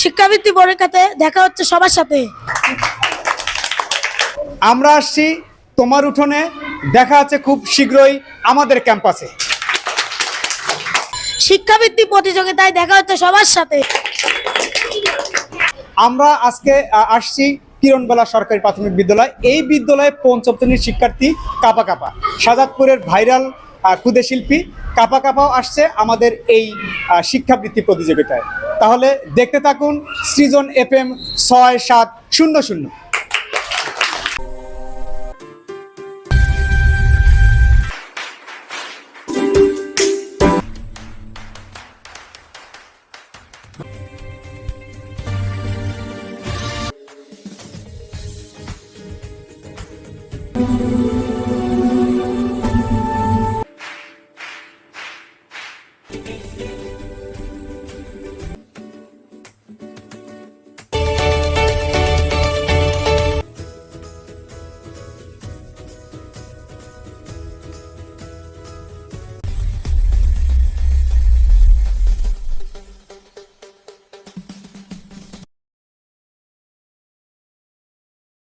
শিক্ষাবৃত্তি পরীক্ষাতে দেখা হচ্ছে সবার সাথে। আমরা আসছি তোমার উঠোনে দেখা আছে খুব শীঘ্রই আমাদের ক্যাম্পাসে। শিক্ষাবৃত্তি প্রতিযোগিতায় দেখা হচ্ছে সবার সাথে। আমরা আজকে আসছি কিরণবেলা সরকারি প্রাথমিক বিদ্যালয়। এই বিদ্যালয়ে পঞ্চম শ্রেণির শিক্ষার্থী কাপা কাপা। সাজাদপুরের ভাইরাল ক্ষুদে শিল্পী কাপা কাপাও আসছে আমাদের এই শিক্ষাবৃত্তি প্রতিযোগিতায়। তাহলে দেখতে থাকুন সৃজন এফ এম ছয় সাত শূন্য শূন্য